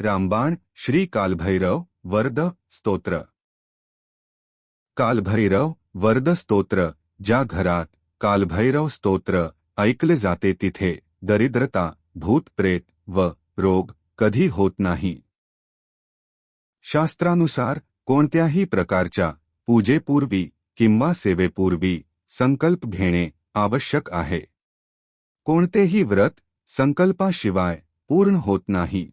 रामबाण, श्री कालभैरव, वरद, स्तोत्र। कालभैरव, वरद, स्तोत्र ज्या घरात, कालभैरव, स्तोत्र, ऐकले जाते तिथे, दरिद्रता, भूत प्रेत व रोग कधी होत नाही। शास्त्रानुसार, कोणत्याही प्रकारच्या पूजेपूर्वी किंवा सेवेपूर्वी संकल्प घेणे आवश्यक आहे। कोणतेही व्रत संकल्पाशिवाय पूर्ण होत नाही।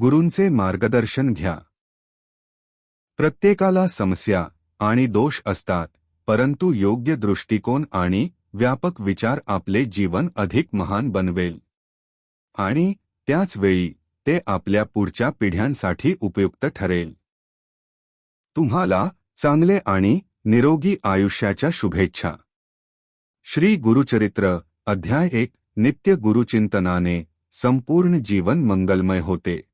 गुरूंचे मार्गदर्शन घ्या. प्रत्येकाला समस्या आणि दोष असतात परंतु योग्य दृष्टिकोन आणि व्यापक विचार आपले जीवन अधिक महान बनवेल. आणि त्याच वेळी ते आपल्या पुढच्या पिढ्यांसाठी उपयुक्त ठरेल. तुम्हाला चांगले आणि निरोगी आयुष्याच्या शुभेच्छा. श्री गुरुचरित्र अध्याय एक नित्य गुरुचिंतनाने संपूर्ण जीवन मंगलमय होते.